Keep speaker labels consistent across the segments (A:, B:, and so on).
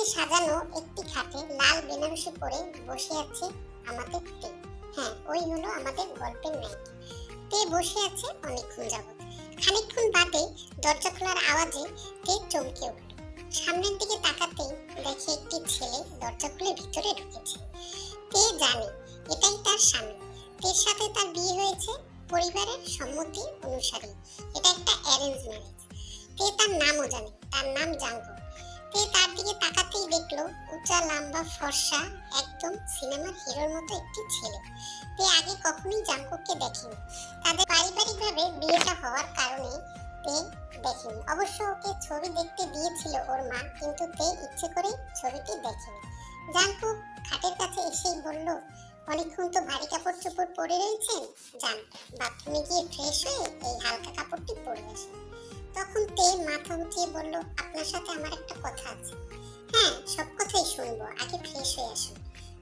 A: রঙে সাজানো একটি খাটে লাল বেনারসি পরে বসে আছে আমাদের তে। হ্যাঁ ওই হলো আমাদের গল্পের নায়িকা তে বসে আছে অনেকক্ষণ যাবত খানিকক্ষণ বাদে দরজা খোলার আওয়াজে তে চমকে উঠল। সামনের দিকে তাকাতেই দেখে একটি ছেলে দরজা খুলে ভিতরে ঢুকেছে। তে জানে, এটাই তার স্বামী। তের সাথে তার বিয়ে হয়েছে পরিবারের সম্মতি অনুসারে। এটা একটা অ্যারেঞ্জ ম্যারেজ। তে তার নামও জানে, তার নাম জাঙ্গো তে তার দিকে তাকাতেই দেখল উঁচা, লম্বা, ফর্সা একদম সিনেমার হিরোর মতো একটি ছেলে। তে আগে কখনোই জাঙ্কুককে দেখেনি। তাদের পারিবারিকভাবে বিয়েটা হওয়ার কারণে তে দেখেনি। অবশ্য ওকে ছবি দেখতে দিয়েছিল ওর মা, কিন্তু তে ইচ্ছে করে ছবিটি দেখেনি। জাঙ্কুক খাটের কাছে এসেই বলল, অনেকক্ষণ তো ভারী কাপড় চোপড় পরে রয়েছেন? যান, বাথরুমে গিয়ে ফ্রেশ হয়ে এই হালকা কাপড়টি পরে আসেন। তখন তে মাথা উঠিয়ে বলল, আপনার সাথে আমার একটা কথা আছে। হ্যাঁ সব কথাই শুনব, আগে ফ্রেশ হয়ে আসুন।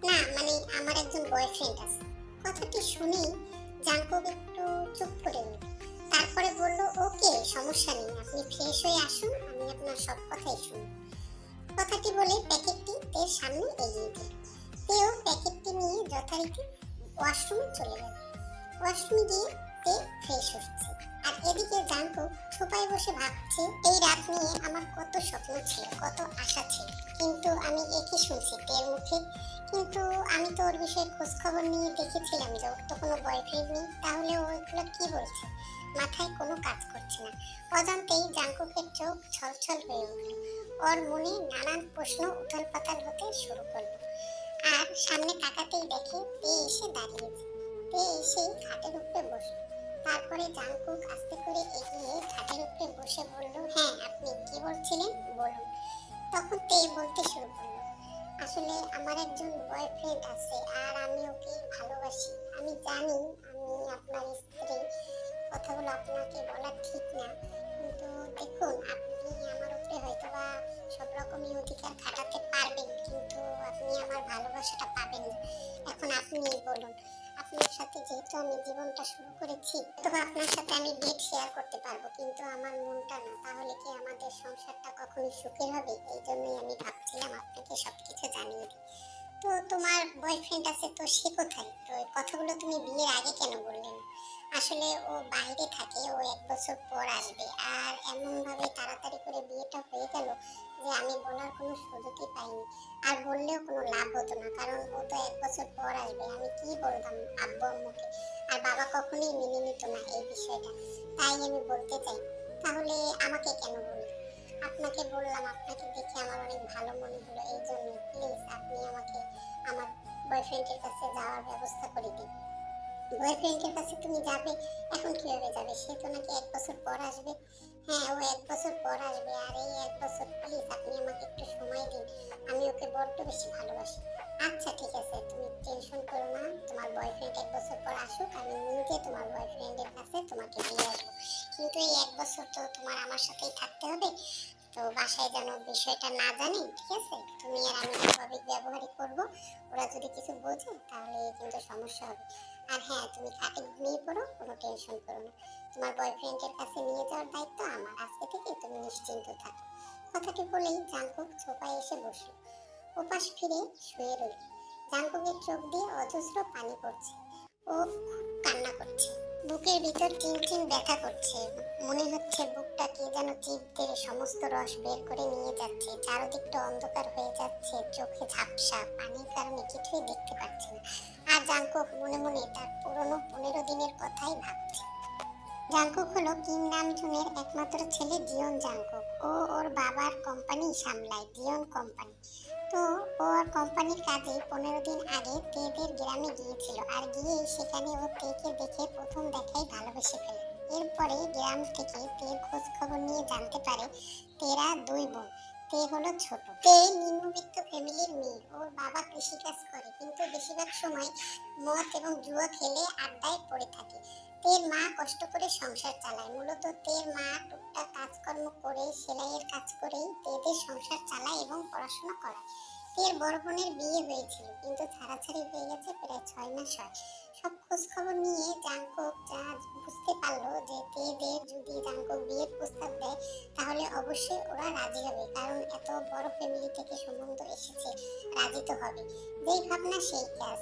A: না মানে আমার একজন বয়ফ্রেন্ড আছে। কথাটি শুনেই জাঙ্কুক একটু চুপ করে নিল। তারপরে বলল, ওকে, সমস্যা নেই, আপনি ফ্রেশ হয়ে আসুন, আমি আপনার সব কথাই শুনব। কথাটি বলে প্যাকেটটি তের সামনে এগিয়ে দিল তেও প্যাকেটটি নিয়ে যথারীতি ওয়াশরুমে চলে গেল। ওয়াশরুমে গিয়ে তে ফ্রেশ হচ্ছে। আর এদিকে জাঙ্কু ছোপায় বসে ভাবছে, এই রাত নিয়ে আমার কত স্বপ্ন ছিল, কত আশা ছিল। কিন্তু আমি একই শুনছি তের মুখে। কিন্তু আমি তো ওর বিষয়ে খোঁজ খবর নিয়ে দেখেছিলাম যে ওর তো কোনো বয়ফ্রেন্ড নেই, তাহলে ও এগুলো কি বলছে? মাথায় কোনো কাজ করছে না। অজান্তেই জাঙ্কুকের চোখ ছলছল হয়ে উঠল। ওর মনে নানান প্রশ্ন উথাল পাতাল হতে শুরু করল। আর সামনে তাকাতেই দেখে পেয়ে এসে দাঁড়িয়েছে। পেয়ে এসে খাটের উপরে বসল। তারপরে জাংকুক আস্তে করে এগিয়ে খাটের উপরে বসে বলল হ্যাঁ আপনি কি বলছিলেন? বলুন। তখন তে বলতে শুরু করল, আসলে আমার একজন বয়ফ্রেন্ড আছে আর আমি ওকে ভালোবাসি। আমি জানি আমি আপনার স্ত্রী। কথাগুলো আপনাকে বলা ঠিক না। কিন্তু দেখুন, আপনি আমার উপরে হয়তো বা সব রকমই অধিকার খাটাতে পারবেন, কিন্তু আপনি আমার ভালোবাসাটা পাবেন না। এখন আপনি বলুন আপনার সাথে যেহেতু আমি জীবনটা শুরু করেছি তবে আপনার সাথে আমি বেড শেয়ার করতে পারব, কিন্তু আমার মনটা না। তাহলে কি আমাদের সংসারটা কখনো সুখের হবে? এই জন্যই আমি ভাবছিলাম আপনাকে সবকিছু জানিয়ে দিই। তো তোমার বয়ফ্রেন্ড আছে, তো সে কোথায়? তো এই কথাগুলো তুমি বিয়ের আগে কেন বললে না? আসলে ও বাইরে থাকে, ও এক বছর পর আসবে। আর এমনভাবে তাড়াতাড়ি করে বিয়েটা হয়ে গেল যে আমি বলার কোনো সুযোগই পাইনি। আর বললেও কোনো লাভ হতো না, কারণ ও তো এক বছর পর আসবে। আমি কি বলতাম আব্বু আম্মুকে? আর বাবা কখনোই মেনে নিত না এই বিষয়টা। তাই আমি বলতে চাই, তাহলে আমাকে কেন বললি? আপনাকে বললাম, আপনাকে দেখে আমার অনেক ভালো মনে হলো, এই জন্য। প্লিজ, আপনি আমাকে আমার বয়ফ্রেন্ডের কাছে যাওয়ার ব্যবস্থা করে দিন। বয়ফ্রেন্ডের কাছে তুমি যাবে? এখন কীভাবে যাবে? সে তো নাকি এক বছর পর আসবে। হ্যাঁ ও এক বছর পর আসবে আর এই এক বছর প্লিজ আপনি আমাকে একটু সময় দিন। আমি ওকে বড্ড বেশি ভালোবাসি। আচ্ছা ঠিক আছে, তুমি টেনশন করো না। তোমার বয়ফ্রেন্ড এক বছর পর আসুক, আমি নিজে তোমার বয়ফ্রেন্ডের কাছে তোমাকে দিয়ে আসব। কিন্তু এই এক বছর তো তোমার আমার সাথেই থাকতে হবে। তো বাসায় যেন বিষয়টা না জানি, ঠিক আছে? তুমি আর আমি ব্যবহারই করব। ওরা যদি কিছু বোঝে, তাহলে কিন্তু সমস্যা হবে। আর হ্যাঁ তুমি খাটে ঘুমিয়ে পড়ো, কোনো টেনশন করো না। তোমার বয়ফ্রেন্ডের কাছে নিয়ে যাওয়ার দায়িত্ব আমার। আজকে থেকে তুমি নিশ্চিন্ত থাকো। কথাটি বলেই জাঙ্কুক ছোপায় এসে বসল। ওপাশ ফিরে শুয়ে রইল। জাঙ্কুকের চোখ দিয়ে অজস্র পানি পড়ছে। ও কান্না করছে। বুকের ভিতর চিনচিন ব্যথা করছে। মনে হচ্ছে বুকটা কে যেন চিপ দিয়ে সমস্ত রস বের করে নিয়ে যাচ্ছে। চারদিকটা অন্ধকার হয়ে যাচ্ছে। চোখে ঝাপসা। পানির কারণে কিছুই দেখতে পাচ্ছে না। আর জাঙ্কুক মনে মনে তার পুরনো পনেরো দিনের কথাই ভাবছে। জাঙ্কুক হলো কিম নামজুনের একমাত্র ছেলে জিয়ন জাঙ্কুক ও ওর বাবার কোম্পানি সামলায়, জিয়ন কোম্পানি। তো ও ওর কোম্পানির কাজে পনেরো দিন আগে তেদের গ্রামে গিয়েছিল আর গিয়ে সেখানে ও তেকে দেখে প্রথম দেখাই ভালোবেসে ফেলে। এরপরে গ্রাম থেকে তের খোঁজ খবর নিয়ে জানতে পারে তেরা দুই বোন, তে হলো ছোট। তে নিম্নবিত্ত ফ্যামিলির মেয়ে, ওর বাবা কৃষিকাজ করে, কিন্তু বেশিরভাগ সময় মদ এবং জুয়া খেলে আড্ডায় পড়ে থাকে। তের মা কষ্ট করে সংসার চালায়। মূলত তের মা টুকটাক কাজকর্ম করে, সেলাইয়ের কাজ করেই তেদের সংসার চালায় এবং পড়াশোনা করায়। তের বড় বোনের বিয়ে হয়েছিল, কিন্তু ছাড়াছাড়ি হয়ে গেছে প্রায় ছয় মাস হয়। সব খোঁজ খবর নিয়ে জাঙ্কক যা বুঝতে পারল যে তেদের যদি জাঙ্কক বিয়ের প্রস্তাব দেয়, তাহলে অবশ্যই ওরা রাজি হবে, কারণ এত বড় ফ্যামিলি থেকে সম্বন্ধ এসেছে, রাজি তো হবে। যেই ভাবনা সেই কাজ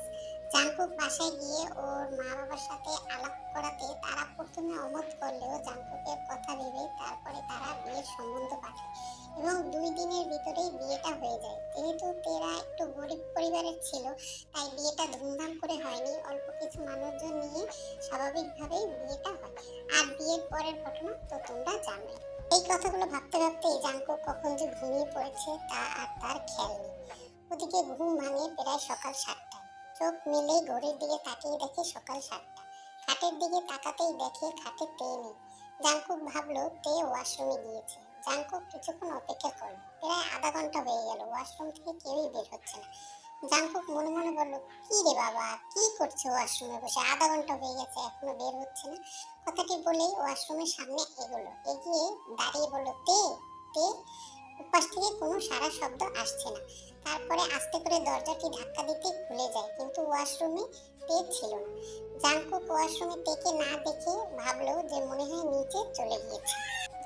A: জাঙ্কুক বাসায় গিয়ে ওর মা বাবার সাথে আলাপ করাতে তারা প্রথমে অমত করলেও জাঙ্কুকের কথা ভেবে তারপরে তারা বিয়ের সম্বন্ধ পাঠায় এবং দুই দিনের ভিতরেই বিয়েটা হয়ে যায়। যেহেতু তেরা একটু গরিব পরিবারের ছিল, তাই বিয়েটা ধুমধাম করে হয়নি। অল্প কিছু মানুষজন নিয়ে স্বাভাবিকভাবেই বিয়েটা হয়। আর বিয়ের পরের ঘটনা তো তোমরা জানো। এই কথাগুলো ভাবতে ভাবতে জাঙ্কুক কখন যে ঘুমিয়ে পড়েছে তা আর তার খেয়াল নেই। ওদিকে ঘুম ভাঙে প্রায় সকাল সাতটায় চোখ মেলেই ঘড়ির দিকে তাকিয়ে দেখে সকাল সাতটা। খাটের দিকে তাকাতেই দেখে খাটে তে নেই। জাংকুক ভাবলো তে ওয়াশরুমে গিয়েছে। জাংকুক কিছুক্ষণ অপেক্ষা করল। প্রায় আধা ঘণ্টা হয়ে গেল, ওয়াশরুম থেকে কেউই বের হচ্ছে না। জাংকুক মনে মনে বলল, কি রে বাবা, কি করছে ওয়াশরুমে বসে? আধা ঘণ্টা হয়ে গেছে, এখনও বের হচ্ছে না? কথাটি বলেই ওয়াশরুমের সামনে এগোলো। এগিয়ে দাঁড়িয়ে বলল, তে তে? উপাস থেকে কোনো সারা শব্দ আসছে না। তারপরে আস্তে করে দরজাটি ধাক্কা দিতে খুলে যায়, কিন্তু ওয়াশরুমে তে ছিল না। জাংকুক ওয়াশরুমে তেকে না দেখে ভাবলো যে মনে হয় নিচে চলে গিয়েছে।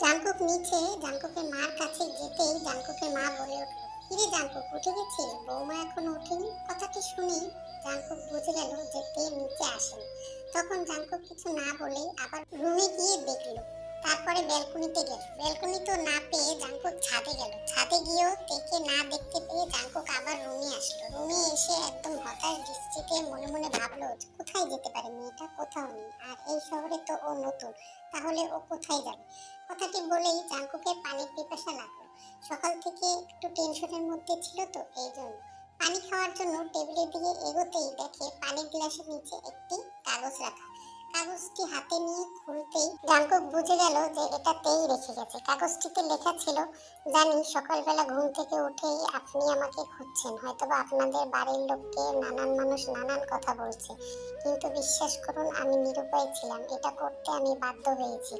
A: জাংকুক নিচে, জাংকুকের মার কাছে যেতেই জাংকুকের মা বলে উঠল, কিরে জাংকুক, উঠে গেছিস? বৌমা এখনও ওঠেনি? কথাটি শুনি জাংকুক বুঝে গেল যে তে নিচে আসেনি। তখন জাংকুক কিছু না বলেই আবার রুমে গিয়ে দেখল তারপরে ব্যালকনিতে গেল। ব্যালকনি তো না পেয়ে জাংকুক ছাদে গেল। ছাদে গিয়েও তেকে না দেখতে পেয়ে জাংকুক আবার রুমে আসলো। রুমে এসে একদম হতাশ দৃষ্টিতে মনে মনে ভাবলো, কোথায় যেতে পারে মেয়েটা? কোথাও নেই। আর এই শহরে তো ও নতুন। তাহলে ও কোথায় যাবে? কথাটি বলেই জাংকুকের পানির পিপাসা লাগল। সকাল থেকে একটু টেনশনের মধ্যে ছিল তো এই জন্য পানি খাওয়ার জন্য টেবিলের দিকে এগোতেই দেখে পানির গ্লাসের নিচে একটি কাগজ রাখা। কাগজটি হাতে নিয়ে খুলতেই জাঙ্কুক বুঝে গেল যে এটাতেই রেখে গেছে। কাগজটিতে লেখা ছিল, জানি সকালবেলা ঘুম থেকে উঠেই আপনি আমাকে খুঁজছেন, হয়তোবা আপনাদের বাড়ির লোককে নানান মানুষ নানান কথা বলছে। কিন্তু বিশ্বাস করুন, আমি নিরুপায় ছিলাম। এটা করতে আমি বাধ্য হয়েছি।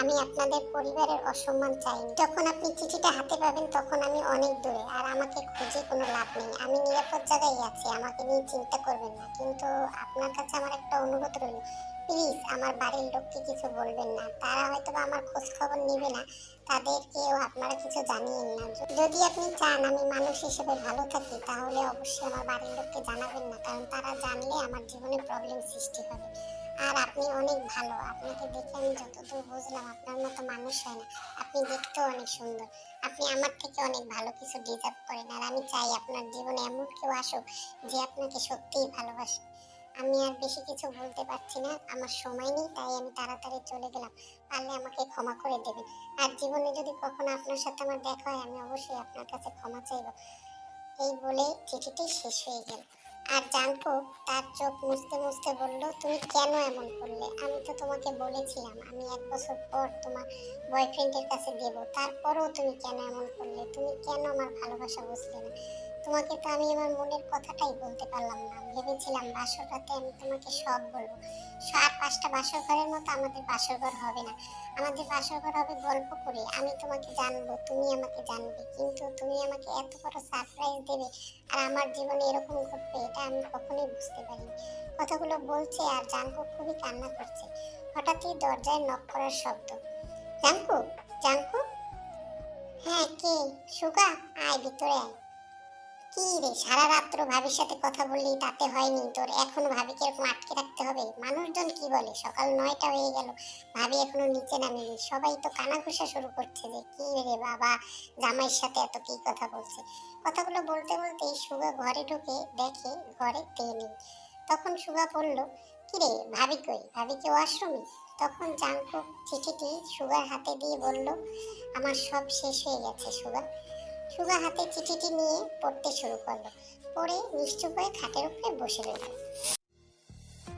A: আমি আপনাদের পরিবারের অসম্মান চাইনি। যখন আপনি চিঠিটা হাতে পাবেন, তখন আমি অনেক দূরে, আর আমাকে খুঁজে কোনো লাভ নেই। আমি নিরাপদ জায়গায় আছি, আমাকে নিয়ে চিন্তা করবেন না। কিন্তু আপনার কাছে আমার একটা অনুরোধ রইল। প্লিজ আমার বাড়ির লোককে কিছু বলবেন না। তারা হয়তো আমার খোঁজ খবর নেবে না। তাদেরকেও আপনারা কিছু জানিয়েন না যদি আপনি চান আমি মানুষ হিসেবে ভালো থাকি, তাহলে অবশ্যই আমার বাড়ির লোককে জানাবেন না, কারণ তারা জানলে আমার জীবনে প্রবলেম সৃষ্টি হবে। আর আপনি অনেক ভালো। আপনাকে দেখে আমি যতদূর বুঝলাম আপনার মতো মানুষ হয় না। আপনি দেখতেও অনেক সুন্দর। আপনি আমার থেকে অনেক ভালো কিছু ডিজার্ভ করেন। আর আমি চাই আপনার জীবনে এমন কেউ আসুক যে আপনাকে সত্যিই ভালোবাসে। আমি আর বেশি কিছু বলতে পারছি না। আমার সময় নেই, তাই আমি তাড়াতাড়ি চলে গেলাম। পারলে আমাকে ক্ষমা করে দেবেন আর জীবনে যদি কখনো আপনার সাথে আমার দেখা হয়, আমি অবশ্যই আপনার কাছে ক্ষমা চাইব। এই বলে চিঠিটি শেষ হয়ে গেল। আর জানকো তার চোখ মুছতে মুছতে বলল, তুমি কেন এমন করলে? আমি তো তোমাকে বলেছিলাম, আমি এক বছর পর তোমার বয়ফ্রেন্ডের কাছে দেব। তারপরেও তুমি কেন এমন করলে? তুমি কেন আমার ভালোবাসা বুঝলে না? তোমাকে তো আমি আমার মনের কথাটাই বলতে পারলাম না। ভেবেছিলাম বাসর রাতে আমি তোমাকে সব বলব। সাত পাঁচটা বাসর ঘরের মতো আমাদের বাসর ঘর হবে না। আমাদের বাসর ঘর হবে গল্প করে। আমি তোমাকে জানব, তুমি আমাকে জানবে। কিন্তু তুমি আমাকে এত বড় সারপ্রাইজ দেবে আর আমার জীবনে এরকম ঘটবে, এটা আমি কখনোই বুঝতে পারিনি। কথাগুলো বলছে আর জানকো খুবই কান্না করছে। হঠাৎই দরজায় নক করার শব্দ। জানকো? জানকো? হ্যাঁ কে? সুগা? আয়, ভিতরে আয়। রে? সারা রাত্র ভাবির সাথে কথা বললি, তাতে হয়নি তোর। এখনও আটকে রাখতে হবে? মানুষজন কি বলে? সকাল নয়টা হয়ে গেল, ভাবি এখনও নিচে নামেনি। সবাই তো কানাঘুষা শুরু করছে যে, কি রে বাবা, জামাইয়ের সাথে এত কি কথা বলছে? কথাগুলো বলতে বলতেই সুগা ঘরে ঢুকে দেখে ঘরে তে নেই। তখন সুগা বলল, কি রে, ভাবি কই? ভাবি কি ওয়াশরুমে? তখন জাঙ্কুক চিঠিটি সুগার হাতে দিয়ে বলল, আমার সব শেষ হয়ে গেছে সুগা। সুগা হাতে চিঠিটি নিয়ে পড়তে শুরু করল। পড়ে নিশ্চুপ হয়ে খাটের উপরে বসে রইল।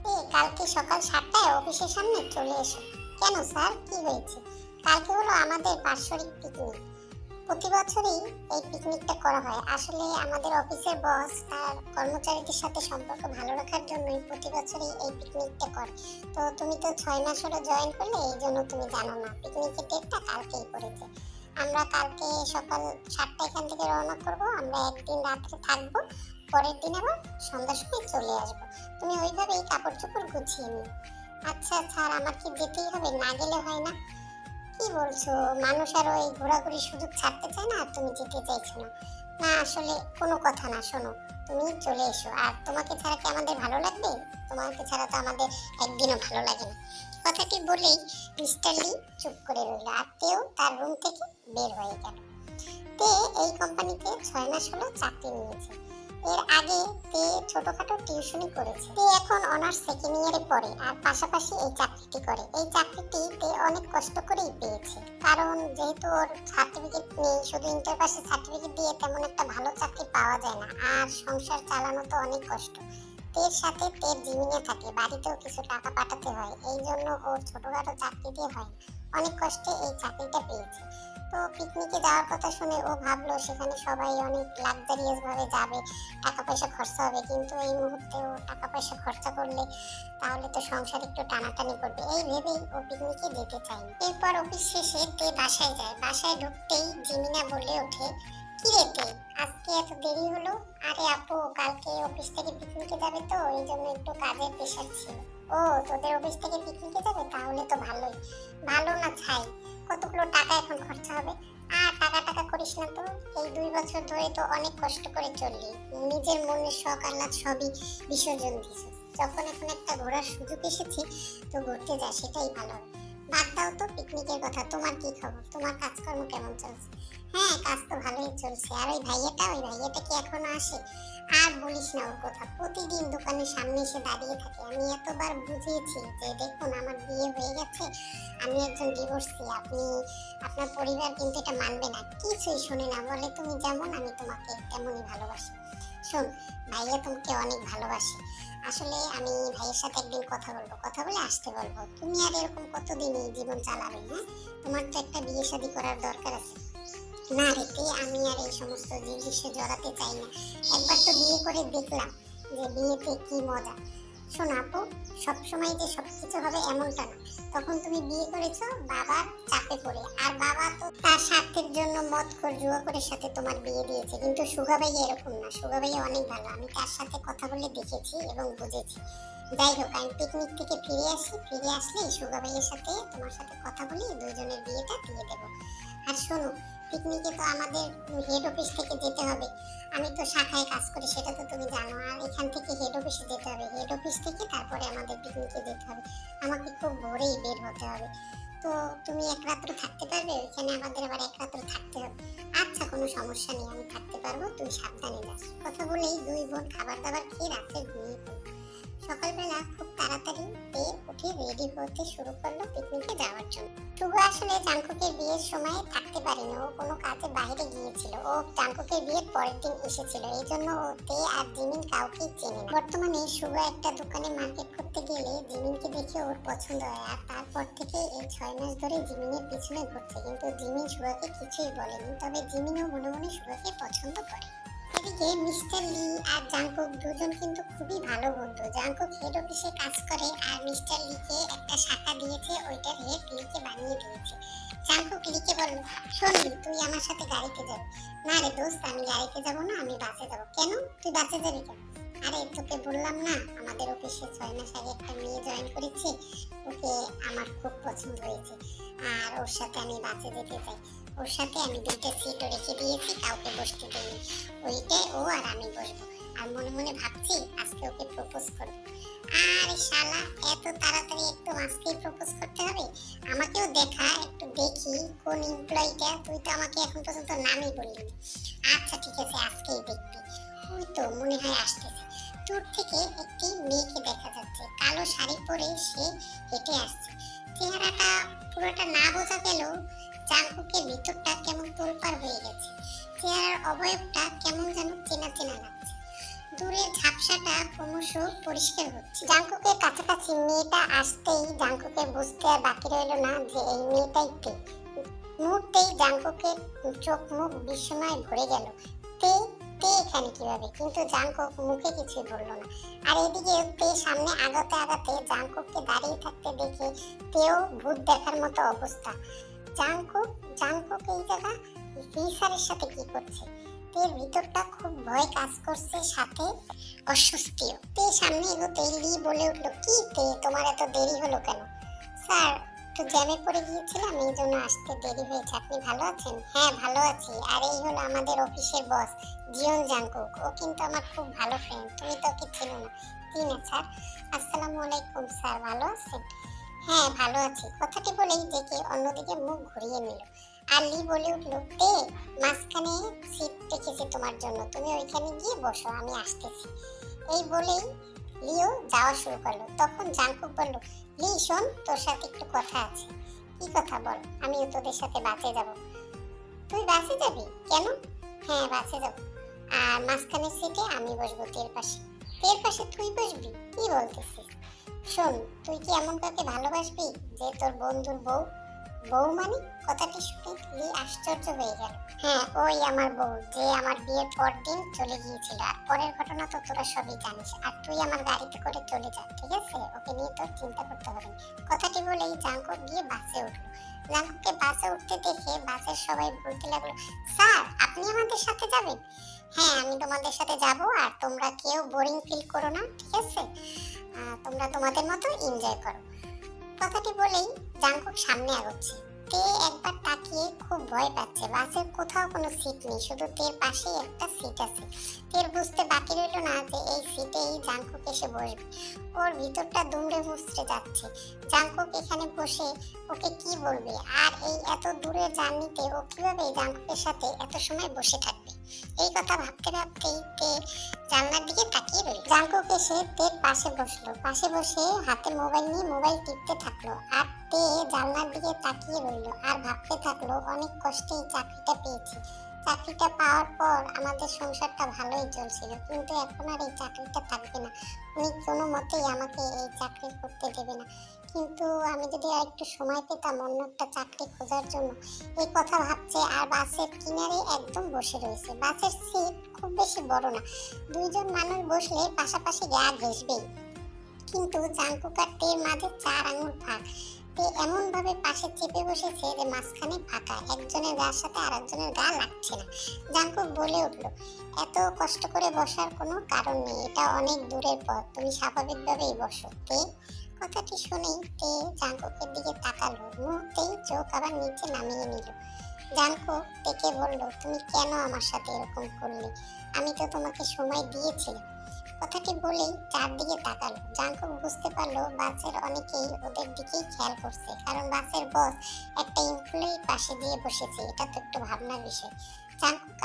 A: এ, কালকে সকাল সাতটায় অফিসের সামনে চলে এসো। কেন স্যার? কি হয়েছে? কালকে হলো আমাদের বাৎসরিক পিকনিক প্রতি বছরই এই পিকনিকটা করা হয়। আসলে আমাদের অফিসের বস তার কর্মচারীদের সাথে সম্পর্ক ভালো রাখার জন্যই প্রতি বছরই এই পিকনিকটা করে। তো তুমি তো ছয় মাস হলো জয়েন করলে, এই জন্য তুমি জানো না। পিকনিকের ডেটটা কালকেই পড়েছে। আমরা কালকে সকাল সাতটা এখান থেকে রওনা করব, আমরা একদিন রাত্রে থাকব, পরের দিন আবার সন্ধ্যার সময় চলে আসব। তুমি ওইভাবেই কাপড় চোপড় গুছিয়ে নিও। আচ্ছা স্যার আমার কি যেতেই হবে? না গেলে হয় না। কি বলছো? মানুষ আর ওই ঘোরাঘুরি সুযোগ ছাড়তে চায় না, আর তুমি যেতে চাইছো না। না, আসলে কোনো কথা না, শোনো। তুমি চলে এসো। আর তোমাকে ছাড়া কি আমাদের ভালো লাগবে? তোমাকে ছাড়া তো আমাদের একদিনও ভালো লাগে না। কথাটি বলেই মিস্টার লি চুপ করে রইল। আর তেও তার রুম থেকে বের হয়ে গেল। তে এই কোম্পানিতে ছয় মাস হলো চাকরি নিয়েছে। এর আগে তে ছোটখাটো টিউশনি করেছে। তে এখন অনার্স সেকেন্ড ইয়ারে পড়ে আর পাশাপাশি এই চাকরিটি করে। এই চাকরিটি তে অনেক কষ্ট করেই পেয়েছে। কারণ যেহেতু ওর সার্টিফিকেট নেই, শুধু ইন্টার পাসের সার্টিফিকেট দিয়ে তেমন একটা ভালো চাকরি পাওয়া যায় না। আর সংসার চালানো তো অনেক কষ্ট। তের সাথে তের জিমিনে থাকে, বাড়িতেও কিছু টাকা পাঠাতে হয় এই জন্য ওর ছোটখাটো চাকরি দিয়ে হয়। অনেক কষ্টে এই চাকরিটা পেয়েছে। তো পিকনিকে যাওয়ার কথা শুনে ও ভাবলো, সেখানে সবাই অনেক লাক্সারিয়াস ভাবে যাবে, টাকা পয়সা খরচা হবে। কিন্তু এই মুহূর্তে ও টাকা পয়সা খরচা করলে তাহলে তো সংসার একটু টানাটানি করবে। এই ভেবেই ও পিকনিকে যেতে চায়নি। এরপর অফিস শেষে তে বাসায় যায়। বাসায় ঢুকতেই জিমিনা বলে ওঠে কি রে তে আজকে এত দেরি হলো? আরে আপু, কালকে অফিস থেকে পিকনিকে যাবে তো এই জন্য একটু কাজের প্রেশার ছিল। ও, তোদের অফিস থেকে পিকনিকে যাবে? তাহলে তো ভালোই। ভালো না ছাই। কতগুলো টাকা এখন খরচা হবে? আর টাকা টাকা করিস না তো। এই দুই বছর ধরে তো অনেক কষ্ট করে চললি। নিজের মনের শখ, আহ্লাদ সবই বিসর্জন যখন এখন একটা ঘোরার সুযোগ এসেছে, তো ঘুরতে যা, সেটাই ভালো হবে। বাদ দাও তো পিকনিকের কথা। তোমার কি খবর? তোমার কাজকর্ম কেমন চলছে? হ্যাঁ কাজ তো ভালোই চলছে। আর ওই ভাইয়াটা ওই ভাইয়াটা কি এখনও আসে? আর বলিস না ওর কথা। প্রতিদিন দোকানের সামনে এসে দাঁড়িয়ে থাকে। আমি এতবার বুঝিয়েছি যে, দেখুন, আমার বিয়ে হয়ে গেছে, আমি একজন ডিভোর্সি আপনি, আপনার পরিবার কিন্তু এটা মানবে না। কিছুই শুনে না, বলে তুমি যেমন, আমি তোমাকে তেমনই ভালোবাসি। শোন, ভাইয়া তোমাকে অনেক ভালোবাসে। আসলে আমি ভাইয়ের সাথে একদিন কথা বলব। কথা বলে আসতে বলব। তুমি আর এরকম কতদিন এই জীবন চালাবে হ্যাঁ? তোমার তো একটা বিয়ে শাদী করার দরকার আছে। না রেতে আমি আর এই সমস্ত জিনিসে জড়াতে চাই না। একবার তো বিয়ে করে দেখলাম যে বিয়েতে কি মজা। শোনো আপু, সবসময় যে সবকিছু হবে এমনটা না। তখন তুমি বিয়ে করেছ বাবার চাপে পড়ে। আর বাবা তো তার স্বার্থের জন্য মত করে জুয়া করে সাথে তোমার বিয়ে দিয়েছে। কিন্তু সুগা ভাই এরকম না। সুগা ভাই অনেক ভালো। আমি তার সাথে কথা বলে দেখেছি এবং বুঝেছি। যাই হোক, আমি পিকনিক থেকে ফিরে আসি। ফিরে আসলে সুগা ভাইয়ের সাথে তোমার সাথে কথা বলি দুজনের বিয়েটা দিয়ে দেবো। আর শোনো পিকনিকে তো আমাদের হেড অফিস থেকে যেতে হবে। আমি তো শাখায় কাজ করি, সেটা তো তুমি জানো। আর এখান থেকে হেড অফিসে যেতে হবে। হেড অফিস থেকে তারপরে আমাদের পিকনিকে যেতে হবে। আমাকে খুব ভোরেই বের হতে হবে। তো তুমি এক রাত্র থাকতে পারবে, ওইখানে আমাদের আবার এক রাত্র থাকতে হবে। আচ্ছা কোনো সমস্যা নেই, আমি থাকতে পারব, তুই সাবধানে যাস। কথা বলেই দুই বোন খাবার দাবার খেয়ে রাত্রে ঘুমিয়ে পড়ল। সকালবেলা খুব তাড়াতাড়ি উঠে রেডি হতে শুরু করল পিকনিকে যাওয়ার জন্য। শুভ আসলে জাঙ্কুকের বিয়ের সময় থাকতে পারেনি। ও কোনো কাজে বাইরে গিয়েছিল। ও জাঙ্কুকের বিয়ের পরের দিন এসেছিল। এই জন্য ও তে আর জিমিন কাউকে চেনে। বর্তমানে শুভ একটা দোকানে মার্কেট করতে গেলে জিমিনকে দেখে ওর পছন্দ হয়। আর তারপর থেকে এই ছয় মাস ধরে জিমিনের পিছনে ঘুরছে। কিন্তু জিমিন শুভাকে কিছুই বলেনি। তবে জিমিনও মনে মনে শুভাকে পছন্দ করে। এদিকে মিস্টার লি আর জাংকুক দুজন কিন্তু খুবই ভালো বন্ধু। জাংকুক হেড অফিসে কাজ করে আর মিস্টার লিকে একটা শাখা দিয়েছে, ওইটার হেড লিকে বানিয়ে দিয়েছে। জাংকুক লিকে বলল, শোন তুই আমার সাথে গাড়িতে যাবি। না রে দোস্ত, আমি গাড়িতে যাব না, আমি বাসে যাব। কেন? তুই বাসে যাবি কেন? আরে তোকে বললাম না, আমাদের অফিসে ছয় মাস আগে একটা মেয়ে জয়েন করেছি, ওকে আমার খুব পছন্দ হয়েছে, আর ওর সাথে আমি বাসে যেতে চাই। ওর সাথে আমি দুইটা সিটও রেখে দিয়েছি, কাউকে বসতে দিইনি। ওইটাই ও আর আমি বসবো। আর মনে মনে ভাবছি আজকে ওকে প্রপোজ করব। আরে শালা, এত তাড়াতাড়ি একটু আজকেই প্রপোজ করতে হবে? আমাকেও দেখা, একটু দেখি কোন এমপ্লয়িটা তুই তো আমাকে এখন পর্যন্ত নামই বললি। আচ্ছা ঠিক আছে, আজকেই দেখবি। ওই তো মনে হয় আসতেছে। দূর থেকে একটি মেয়েকে দেখা যাচ্ছে। কালো শাড়ি পরে সে হেঁটে আসছে। চেহারাটা পুরোটা না বোঝা গেলেও চাঙ্কুকের ভিতরটা কেমন তোলপার হয়ে গেছে। চেহারার অবয়বটা কেমন যেন চেনা চেনা লাগছে। দূরের ঝাপসাটা ক্রমশ পরিষ্কার হচ্ছে। জাঙ্কুকের কাছাকাছি মেয়েটা আসতেই জাঙ্কুকের বুঝতে বাকি রইল না যে এই মেয়েটাই তে মুহূর্তেই জাঙ্কুকের চোখ মুখ বিস্ময় ভরে গেল। তে তে এখানে কীভাবে? কিন্তু জাঙ্কুক মুখে কিছুই বলল না। আর এদিকে তে সামনে আগাতে আগাতে জাঙ্কুককে দাঁড়িয়ে থাকতে দেখে তেও ভূত দেখার মতো অবস্থা। জাঙ্কুক জাঙ্কুক এই জায়গা ফিসারের সাথে কি করছে? তের ভিতরটা খুব ভয় কাজ করছে, সাথে অস্বস্তিও। তে সামনে এগোতে লি বলে উঠল, কি তে, তোমার এত দেরি হলো কেন? স্যার, একটু জ্যামে পড়ে গিয়েছিলাম, এই জন্য আসতে দেরি হয়েছে। আপনি ভালো আছেন? হ্যাঁ ভালো আছি। আর এই হলো আমাদের অফিসের বস, জিয়ন জাংকুক ও কিন্তু আমার খুব ভালো ফ্রেন্ড তুমি তো ওকে চেনো না। কি না, স্যার। আসসালামু আলাইকুম, স্যার। ভালো আছেন? হ্যাঁ ভালো আছি। কথাটি বলেই দেখে অন্যদিকে মুখ ঘুরিয়ে নিল। আর লি বলে উঠল, তে, মাঝখানে সিট রেখেছি তোমার জন্য। তুমি ওইখানে গিয়ে বসো, আমি আসতেছি। এই বলেই লিও যাওয়া শুরু করল। তখন জাংকুক বলল, লি, শোন, তোর সাথে একটু কথা আছে। কি কথা বল? আমিও তোদের সাথে বাসে যাব। তুই বাসে যাবি? কেন? হ্যাঁ বাসে যাব। আর মাঝখানের সিটে আমি বসবো, তের পাশে। তের পাশে তুই বসবি? কি বলতেছিস? শোন, তুই কি এমন কাউকে ভালোবাসবি যে তোর বন্ধুর বউ? বউ মানে? কথাটি শুনে লি আশ্চর্য হয়ে গেল। হ্যাঁ ওই আমার বউ, যে আমার বিয়ের পর দিন চলে গিয়েছিল। আর পরের ঘটনা তো তোরা সবই জানিস। আর তুই আমার গাড়িতে করে চলে যা, ঠিক আছে? ওকে নিয়ে তোর চিন্তা করতে হবে কথাটি বলেই জাঙ্কুক গিয়ে বাসে উঠল। জাঙ্কুককে বাসে উঠতে দেখে বাসের সবাই বলতে লাগল। স্যার, আপনি আমাদের সাথে যাবেন? হ্যাঁ আমি তোমাদের সাথে যাব আর তোমরা কেউ বোরিং ফিল করো না, ঠিক আছে? তোমরা তোমাদের মতো এনজয় করো। কথাটি বলেই জাঙ্কুক সামনে আগাচ্ছে তে একবার তাকিয়ে খুব ভয় পাচ্ছে। বাসের কোথাও কোনো সিট নেই, শুধু তের পাশেই একটা সিট আছে। তের বুঝতে বাকি রইল না যে এই সিটেই জাঙ্কুক এসে বসবে। ওর ভিতরটা দুমড়ে মুচড়ে যাচ্ছে। জাঙ্কুক এখানে বসে ওকে কি বলবে? আর এই এত দূরের জার্নিতে ও কীভাবে এই জাঙ্কুকের সাথে এত সময় বসে থাকবে? এই কথা ভাবতে ভাবতেই তে জানলার দিকে তাকিয়ে রইল। জাঙ্কুক এসে তের পাশে বসল। পাশে বসে হাতে মোবাইল নিয়ে মোবাইল টিপতে থাকল আর তে জানলার দিকে তাকিয়ে রইল আর ভাবতে থাকল, অনেক কষ্টে চাকরিটা পেয়েছি। চাকরিটা পাওয়ার পর আমাদের সংসারটা ভালোই চলছিল, কিন্তু এখন আর এই চাকরিটা থাকবে না। উনি কোনো মতেই আমাকে এই চাকরি করতে দেবে না। কিন্তু আমি যদি আর একটু সময় পেতাম অন্য একটা চাকরি খোঁজার জন্য, এই কথা ভাবছে আর বাসের কিনারে একদম বসে রয়েছে। বাসের সিট খুব বেশি বড় না, দুইজন মানুষ বসলে পাশাপাশি গা ঘেসবেই কিন্তু জাঙ্কুকার টের মাঝে চার আঙুল ফাঁক। তে এমন ভাবে পাশে চেপে বসেছে যে মাঝখানে ফাঁকা, একজনের গার সাথে আর একজনের গা লাগছে না। জাঙ্কুক বলে উঠল, এত কষ্ট করে বসার কোনো কারণ নেই, এটা অনেক দূরের পথ, তুমি স্বাভাবিকভাবেই বসো। তে কথাটি শুনেই তে জাঙ্কুকের দিকে তাকালো। মুহূর্তেই চোখ আবার নিচে নামিয়ে নিল। জাঙ্কুক তেকে বলল, তুমি কেন আমার সাথে এরকম করলে? আমি তো তোমাকে সময় দিয়েছিলাম। কথাটি বলেই চারদিকে তাকালো। জাঙ্কুক বুঝতে পারল, বাসের অনেকেই ওদের দিকেই খেয়াল করছে। কারণ বাসের বস একটা এমপ্লয়ি পাশে দিয়ে বসেছে। এটা তো একটু ভাবনার বিষয়।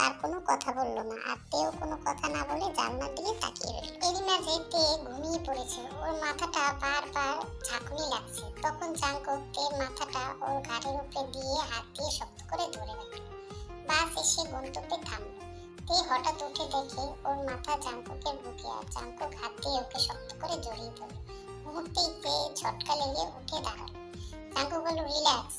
A: আর কোনো কথা বলল না, আর তেও কোনো কথা না বলে জানলার দিকে তাকিয়ে রইল। এরই মাঝে তে ঘুমিয়ে পড়েছে, ওর মাথাটা বারবার ঝাঁকুনি লাগছে। তখন জাঙ্কুক তের মাথাটা ওর ঘাড়ের উপরে দিয়ে হাত দিয়ে শক্ত করে ধরে রাখল। বাস এসে গন্তব্যে থামলো। তে হঠাৎ উঠে দেখে ওর মাথা জাঙ্কুকের বুকে আর জাঙ্কুক হাত দিয়ে ওকে শক্ত করে জড়িয়ে ধরল। মুহূর্তেই তে ঝটকা লেগে উঠে দাঁড়াল। জাঙ্কুক বলল, রিল্যাক্স।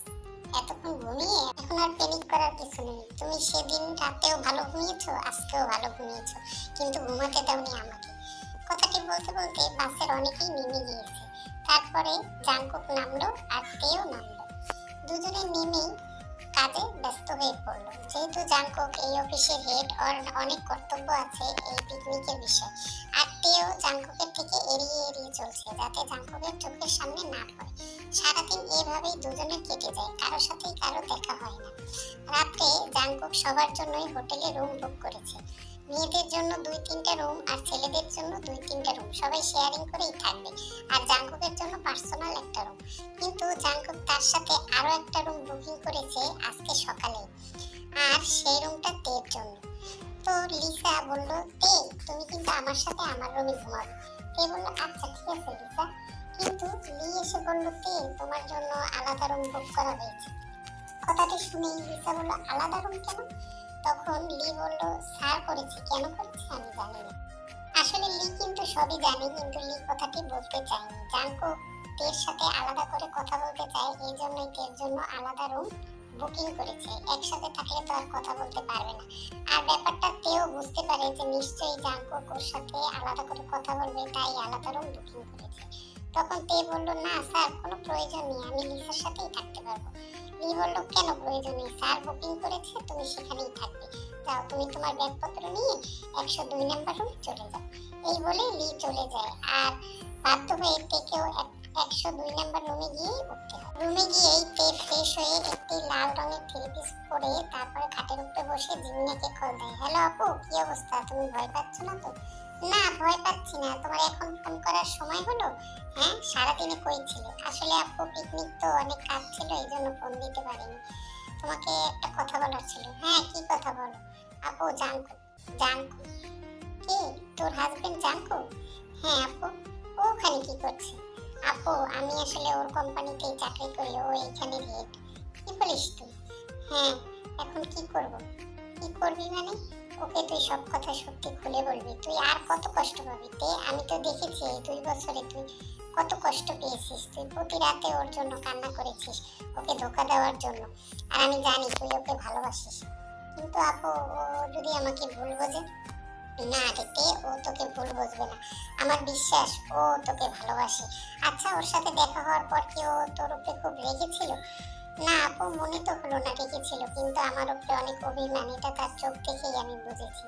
A: এতক্ষণ ঘুমিয়ে এখন আর প্যানিক করার কিছু নেই। তুমি সেদিন রাতেও ভালো ঘুমিয়েছো, আজকেও ভালো ঘুমিয়েছো, কিন্তু ঘুমাতে দাওনি আমাকে। কথাটি বলতে বলতে বাসের অনেকেই নেমে গিয়েছে। তারপরে জাংকুক নামলো আর তেও নামলো। দুজনে নেমেই কাজে ব্যস্ত হয়ে পড়ল। যেহেতু জাঙ্কুক এই অফিসের হেড ওর অনেক কর্তব্য আছে এই পিকনিকের বিষয়ে। আর তেও জাঙ্কুকের থেকে এড়িয়ে এড়িয়ে চলছে যাতে জাঙ্কুকের চোখের সামনে না পড়ে। সারাদিন এভাবেই দুজনের কেটে যায় কারোর সাথেই কারও দেখা হয় না। রাত্রে জাঙ্কুক সবার জন্যই হোটেলে রুম বুক করেছে। মেয়েদের জন্য দুই তিনটা রুম আর ছেলেদের জন্য দুই তিনটা রুম সবাই শেয়ারিং করেই থাকবে। আর জাঙ্কুকের জন্য পার্সোনাল একটা রুম কিন্তু জাঙ্কুক তার সাথে আরও একটা রুম করেছে আজকে সকালে আর সেই রুমটা তের জন্য। তো লিসা বলল তে তুমি কিন্তু আমার সাথে আমার রুমে ঘুমাবে তে বলল আচ্ছা ঠিক আছে, লিসা। কিন্তু লি এসে বলল তে তোমার জন্য আলাদা রুম বুক করা হয়েছে। কথাটি শুনে লিসা বলল, আলাদা রুম কেন? তখন লি বলল, স্যার করেছে, কেন করেছে আমি জানি না। আসলে লি কিন্তু সবই জানে, কিন্তু লি কথাটি বলতে চায়নি। জানকো তের সাথে আলাদা করে কথা বলতে চায়, এই জন্যই তের জন্য আলাদা রুম বুকিং করেছে। একসাথে থাকলে তো আর কথা বলতে পারবে না। আর ব্যাপারটা তেও বুঝতে পারে যে নিশ্চয়ই জানকো ওর সাথে আলাদা করে কথা বলবে, তাই আলাদা রুম বুকিং করেছে। তখন তে বলল, না, স্যার, কোনো প্রয়োজন নেই, আমি লিসার সাথেই থাকতে পারব। লি বলল, কেন প্রয়োজন নেই? স্যার বুকিং করেছে, তুমি সেখানেই থাকবে। যাও, তুমি তোমার ব্যাগপত্র নিয়ে একশো দুই নাম্বার রুমে চলে যাও। এই বলে লি চলে যায়। আর বাধ্য হয়ে তেকেও একশো দুই নাম্বার রুমে গিয়ে উঠতে হয় রুমে গিয়েই তে ফ্রেশ হয়ে একটি লাল রঙের থ্রি পিস পরে তারপরে খাটের উপরে বসে জিমিনাকে কল দেয় হ্যালো আপু, কি অবস্থা? তুমি ভয় পাচ্ছ না তো? না, ভয় পাচ্ছি না। তোমার এখন ফোন করার সময় হলো? হ্যাঁ সারাদিনে কই ছিলে? আসলে আপু পিকনিক তো অনেক কাজ ছিল, এই জন্য ফোন দিতে পারিনি। তোমাকে একটা কথা বলার ছিল। হ্যাঁ কি কথা বলো? আপু, জানকো জানকো। কি? তোর হাজবেন্ড জানকো? হ্যাঁ আপু। ওখানে কি করছে? আপু, আমি আসলে ওর কোম্পানিতেই চাকরি করি, ও এখানে হেড কি বলিস তুই? হ্যাঁ এখন কি করব? কি করবি মানে? ওকে তুই সব কথা সত্যি খুলে বলবি। তুই আর কত কষ্ট পাবি? তে, আমি তো দেখেছি এই দুই বছরে তুই কত কষ্ট পেয়েছিস। তুই প্রতি রাতে ওর জন্য কান্না করেছিস, ওকে ধোকা দেওয়ার জন্য। আর আমি জানি তুই ওকে ভালোবাসিস। কিন্তু আপু, ও যদি আমাকে ভুল বোঝে? না দেখতে ও তোকে ভুল বুঝবে না। আমার বিশ্বাস, ও তোকে ভালোবাসে। আচ্ছা ওর সাথে দেখা হওয়ার পর কি ও তোর উপরে খুব রেগেছিল না আপু, মনে তো হলো না রেগেছিল কিন্তু আমার উপরে অনেক অভিমান, এটা তার চোখ দেখেই আমি বুঝেছি।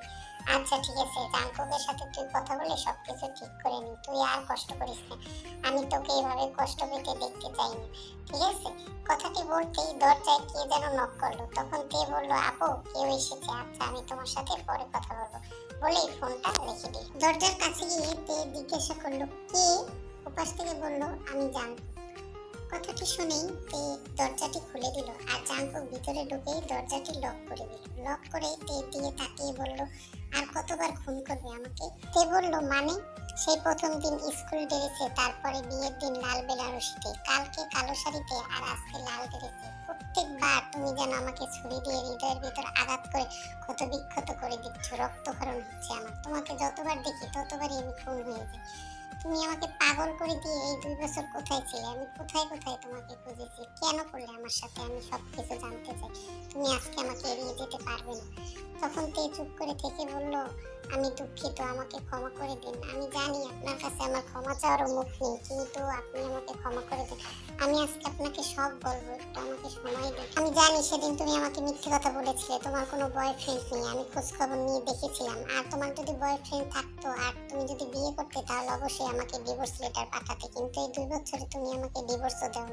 A: আচ্ছা ঠিক আছে জাঙ্কুকের সাথে তুই কথা বলে সবকিছু ঠিক করে নি। তুই আর কষ্ট করিস না। আমি তোকে এভাবে কষ্ট পেতে দেখতে চাই না ঠিক আছে? কথাটি বলতেই দরজায় কে যেন নক করল। তখন তে বলল, আপু, কেউ এসেছে? আচ্ছা আমি তোমার সাথে পরে কথা বলব। বলেই ফোনটা রেখে দিল দরজার কাছে গিয়ে তে জিজ্ঞাসা করল, কে? উপাস থেকে বলল, আমি জানব কথাটি শুনেই তে দরজাটি খুলে দিল আর জাঙ্কুক ভিতরে ঢুকে দরজাটি লক করে দিল। লক করে তে দিয়ে তাকিয়ে বলল, আর কতবার খুন করবে আমাকে? তে বলল মানে? সেই প্রথম দিন স্কুল ড্রেসে তারপরে বিয়ের দিন লাল বেনারসিতে। কালকে কালো শাড়িতে আর আজকে লাল ড্রেসে। প্রত্যেকবার তুমি যেন আমাকে ছুরি দিয়ে হৃদয়ের ভিতর আঘাত করে ক্ষত বিক্ষত করে দিচ্ছ। রক্তক্ষরণ হচ্ছে আমার। তোমাকে যতবার দেখি ততবারই আমি খুন হয়ে যাই। তুমি আমাকে পাগল করে দিয়ে এই দুই বছর কোথায় ছিলে? আমি কোথায় কোথায় তোমাকে খুঁজেছি? কেন করলে আমার সাথে? আমি সব কিছু জানতে চাই। তুমি আজকে আমাকে এড়িয়ে যেতে পারবে না। তখন তে চুপ করে থেকে বলল, আমি দুঃখিত, আমাকে ক্ষমা করে দিন। আমি জানি আপনার কাছে আমার ক্ষমা চাওয়ারও মুখ নেই, কিন্তু আপনি আমাকে ক্ষমা করে দিন। আমি আজকে আপনাকে সব বলব, একটু আমাকে সময় দিন। আমি জানি সেদিন তুমি আমাকে মিথ্যে কথা বলেছিলে, তোমার কোনো বয়ফ্রেন্ড নেই, আমি খোঁজ খবর নিয়ে দেখেছিলাম। আর তোমার যদি বয়ফ্রেন্ড থাকতো, আর তুমি যদি বিয়ে করতে, তাহলে অবশ্যই আমাকে ডিভোর্স লেটার পাঠাতে, কিন্তু এই দুই বছরে তুমি আমাকে ডিভোর্সও দাও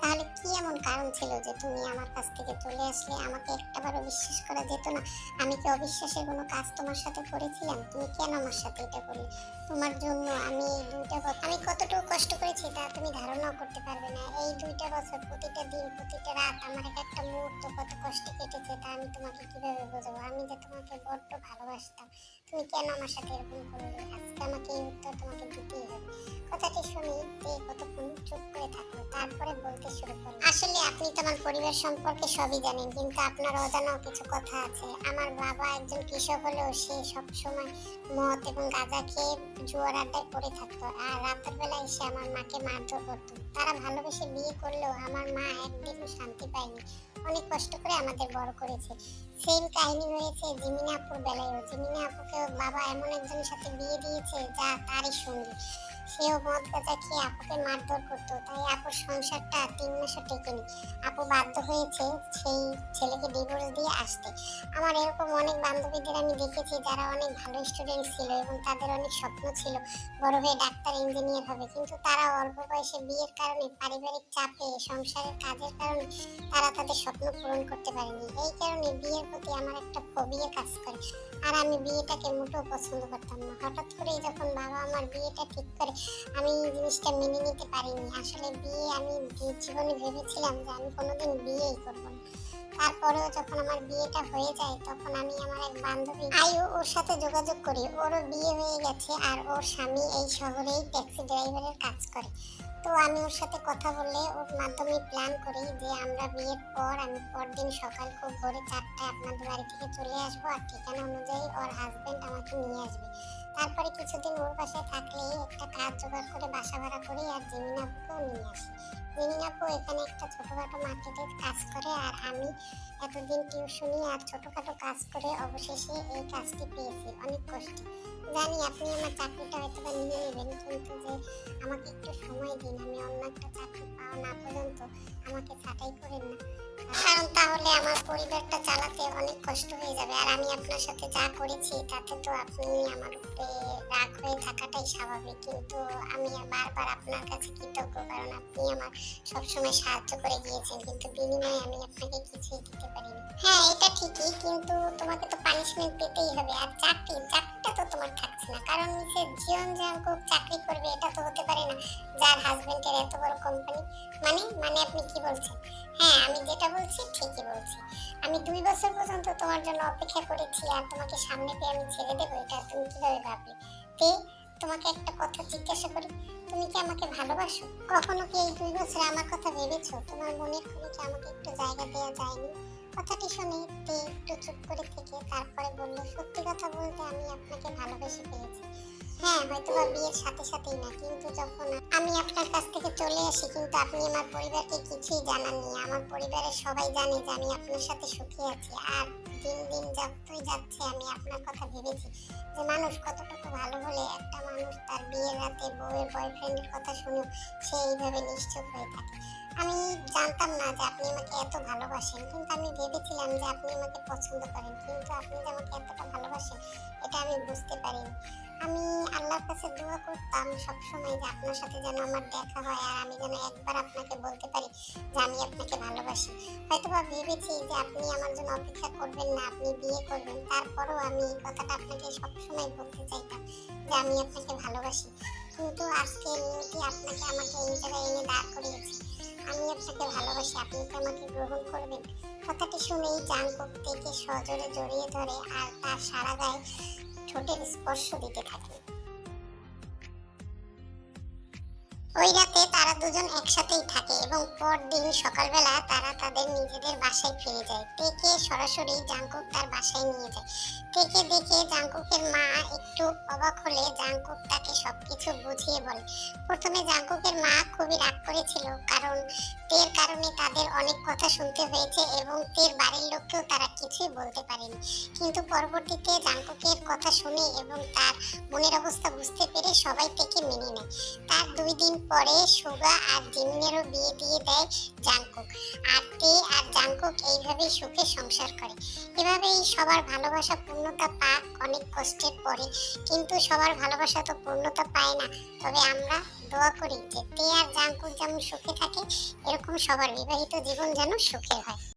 A: তাহলে কি এমন কারণ ছিল যে তুমি আমার কাছ থেকে চলে আসলে আমাকে একটাবারও বিশ্বাস করা যেত না? আমি কি অবিশ্বাসের কোনো কাজ তোমার সাথে করেছিলাম? তুমি কেন আমার সাথে এটা করলে? তোমার জন্য আমি এই দুইটা বছর আমি কতটুকু কষ্ট করেছি তা তুমি ধারণাও করতে পারবে না। এই দুইটা বছর, প্রতিটা দিন, প্রতিটা রাত আমার এক একটা মুহূর্ত কত কষ্টে কেটেছে তা আমি তোমাকে কীভাবে বোঝাবো? আমি যে তোমাকে বড্ড ভালোবাসতাম, তুমি কেন আমার সাথে এরকম করলে? আজকে আমাকে এই উত্তর তোমাকে দিতেই হবে। কথাটি শুনে কতক্ষণ চুপ করে থাকল, তারপরে বলতে শুরু করল, আসলে আপনি তোমার পরিবার সম্পর্কে সবই জানেন, কিন্তু আপনার অজানাও কিছু কথা আছে। আমার বাবা একজন কৃষক হলেও সে সবসময় মদ এবং গাঁজা খেয়ে জুয়ার আড্ডায় পড়ে থাকতো আর রাতের বেলা এসে আমার মাকে মারধর করতো। তারা ভালোবেসে বিয়ে করলেও আমার মা একদিনও শান্তি পায়নি। অনেক কষ্ট করে আমাদের বড় করেছে। সেম কাহিনী হয়েছে জিমিনা আপুর বেলায়ও। জিমিনা আপুকে বাবা এমন একজনের সাথে বিয়ে দিয়েছে যা তারই সঙ্গী। সেও মদ গাঁজা খেয়ে আপুকে মারধর করতো, তাই আপুর সংসারটা তিন মাসও টেকেনি। আপু বাধ্য হয়েছে সেই ছেলেকে ডিভোর্স দিয়ে আসতে। আমার এরকম অনেক বান্ধবীদের আমি দেখেছি, যারা অনেক ভালো স্টুডেন্ট ছিল এবং তাদের অনেক স্বপ্ন ছিল বড় হয়ে ডাক্তার ইঞ্জিনিয়ার হবে। কিন্তু তারা অল্প বয়সে বিয়ের কারণে পারিবারিক চাপে সংসারের কাজের কারণে তারা তাদের স্বপ্ন পূরণ করতে পারেনি। এই কারণে বিয়ের প্রতি আমার একটা ফোবিয়া কাজ করে। আর আমি বিয়েটাকে মোটেও পছন্দ করতাম না। হঠাৎ করেই যখন বাবা আমার বিয়েটা ঠিক করে আমি জিনিসটা মেনে নিতে পারিনি। আসলে বিয়ে আমি জীবনে ভেবেছিলাম যে আমি কোনোদিন বিয়েই করব না। তারপরেও যখন আমার বিয়েটা হয়ে যায়, তখন আমি আমার এক বান্ধবী আয়ু ওর সাথে যোগাযোগ করি। ওরও বিয়ে হয়ে গেছে আর ওর স্বামী এই শহরেই ট্যাক্সি ড্রাইভারের কাজ করে। তো আমি ওর সাথে কথা বলে ওর মাধ্যমে প্ল্যান করি যে আমরা বিয়ের পর আমি পরদিন সকাল খুব ভোরে চারটায় আপনাদের বাড়ি থেকে চলে আসব আর ঠিকানা অনুযায়ী ওর হাজবেন্ড আমাকে নিয়ে আসবে। তারপরে কিছুদিন ওর বাসায় থাকলে একটা কাজ জোগাড় করে বাসা ভাড়া করি আর জিমিনাবুকেও নিয়ে আসি। জিমিন আপু এখানে একটা ছোটখাটো মার্কেটে কাজ করে আর আমি এতদিন টিউশনি আর ছোটখাটো কাজ করে অবশেষে এই কাজটি পেয়েছি। অনেক কষ্ট। জানি আপনি আমার চাকরিটা হয়তো বা নিয়ে নেবেন, কিন্তু যে আমাকে একটু সময় দিন। আমি অন্য একটা চাকরি পাওয়া না পর্যন্ত আমাকে ছাঁটাই করেন না। কারণ তাহলে আমার পরিবারটা চালাতে অনেক কষ্ট হয়ে যাবে। আর আমি আপনার সাথে যা করেছি, তাতে তো আপনি আমার উপরে রাগ হয়ে থাকাটাই স্বাভাবিক। কিন্তু আমি বারবার আপনার কাছে কৃতজ্ঞ, কারণ আপনি আমার সবসময় সাহায্য করে গিয়েছেন। কিন্তু বিনিময়ে আমি আপনাকে কিছুই দিতে পারিনি। হ্যাঁ এটা ঠিকই, কিন্তু তোমাকে তো পানিশমেন্ট পেতেই হবে। আর চাকরি, চাকরিটা তো তোমার থাকছে না। কারণ সে জীবন যাপক চাকরি করবে, এটা তো হতে পারে না। যার হাজবেন্ডের এত বড় কোম্পানি মানে মানে আপনি কি বলছেন? হ্যাঁ আমি যেটা বলছি ঠিকই বলছি। আমি দুই বছর পর্যন্ত তোমার জন্য অপেক্ষা করেছি আর তোমাকে সামনে পেয়ে আমি ছেড়ে দেবো, এটা তুমি কীভাবে ভাবলে তে, তোমাকে একটা কথা জিজ্ঞাসা করি, তুমি কি আমাকে ভালোবাসো? কখনো কি এই দুই বছরে আমার কথা ভেবেছো? তোমার মনের খুলে কি আমাকে একটু জায়গা দেওয়া যায়নি? কথাটি শুনে তে একটু চুপ করে থেকে তারপরে বলল, সত্যি কথা বলতে আমি আপনাকে ভালোবেসে ফেলেছি। হ্যাঁ হয়তো বিয়ের সাথে সাথেই না, কিন্তু যখন আমি আপনার কাছ থেকে চলে আসি, কিন্তু আপনি আমার পরিবারকে কিছুই জানাননি, আমার পরিবারের সবাই জানে যে আমি আপনার সাথে সুখী আছি। আর দিন দিন যতই যাচ্ছে, আমি আপনার কথা ভেবেছি যে মানুষ কতটুকু ভালো হলে একটা মানুষ তার বিয়ের রাতে বউয়ের বয়ফ্রেন্ডের কথা শুনে সে এইভাবে নিশ্চুপ হয়ে থাকে। আমি জানতাম না যে আপনি আমাকে এত ভালোবাসেন, কিন্তু আমি ভেবেছিলাম যে আপনি আমাকে পছন্দ করেন, কিন্তু আপনি যে আমাকে এতটা ভালোবাসেন, এটা আমি বুঝতে পারিনি। আমি আল্লাহর কাছে দোয়া করতাম সবসময় যে আপনার সাথে যেন আমার দেখা হয় আর আমি যেন একবার আপনাকে বলতে পারি যে আমি আপনাকে ভালোবাসি। হয়তো বা ভেবেছি যে আপনি আমার জন্য অপেক্ষা করবেন না, আপনি বিয়ে করবেন। তারপরও আমি এই কথাটা আপনাকে সবসময় বলতে চাইতাম যে আমি আপনাকে ভালোবাসি। কিন্তু আজকে নিয়তি আপনাকে আমাকে এই জায়গায় এনে দাঁড় করিয়েছে। আমি আপনাকে ভালোবাসি, আপনি তো আমাকে গ্রহণ করবেন। কথাটি শুনেই জাঙ্কুক থেকে সজোরে জড়িয়ে ধরে আর তার সারা গায়ে ঠোঁটের স্পর্শ দিতে থাকে ওই রাতে তারা দুজন একসাথেই থাকে এবং পরদিন সকালবেলা তারা তাদের নিজেদের বাসায় ফিরে যায়। তেকে সরাসরি জাঙ্কুক তার বাসায় নিয়ে যায়। তেকে দেখে জাঙ্কুকের মা একটু অবাক হলে জাঙ্কুক তাকে সবকিছু বুঝিয়ে বলে। প্রথমে জাঙ্কুকের মা খুবই রাগ করেছিল কারণ তের কারণে তাদের অনেক কথা শুনতে হয়েছে এবং তের বাড়ির লোককেও তারা কিছুই বলতে পারেনি। কিন্তু পরবর্তীতে জাঙ্কুকের কথা শুনে এবং তার মনের অবস্থা বুঝতে পেরে সবাই থেকে মেনে নেয়। তার দুই দিন পরে সুগা আর জিমিনেরও বিয়ে দিয়ে দেয় জাংকুক। আর তে আর জাংকুক এইভাবেই সুখে সংসার করে। এভাবেই সবার ভালোবাসা পূর্ণতা পাক অনেক কষ্টের পরে। কিন্তু সবার ভালোবাসা তো পূর্ণতা পায় না। তবে আমরা দোয়া করি যে তে আর জাংকুক যেমন সুখে থাকে, এরকম সবার বিবাহিত জীবন যেন সুখের হয়।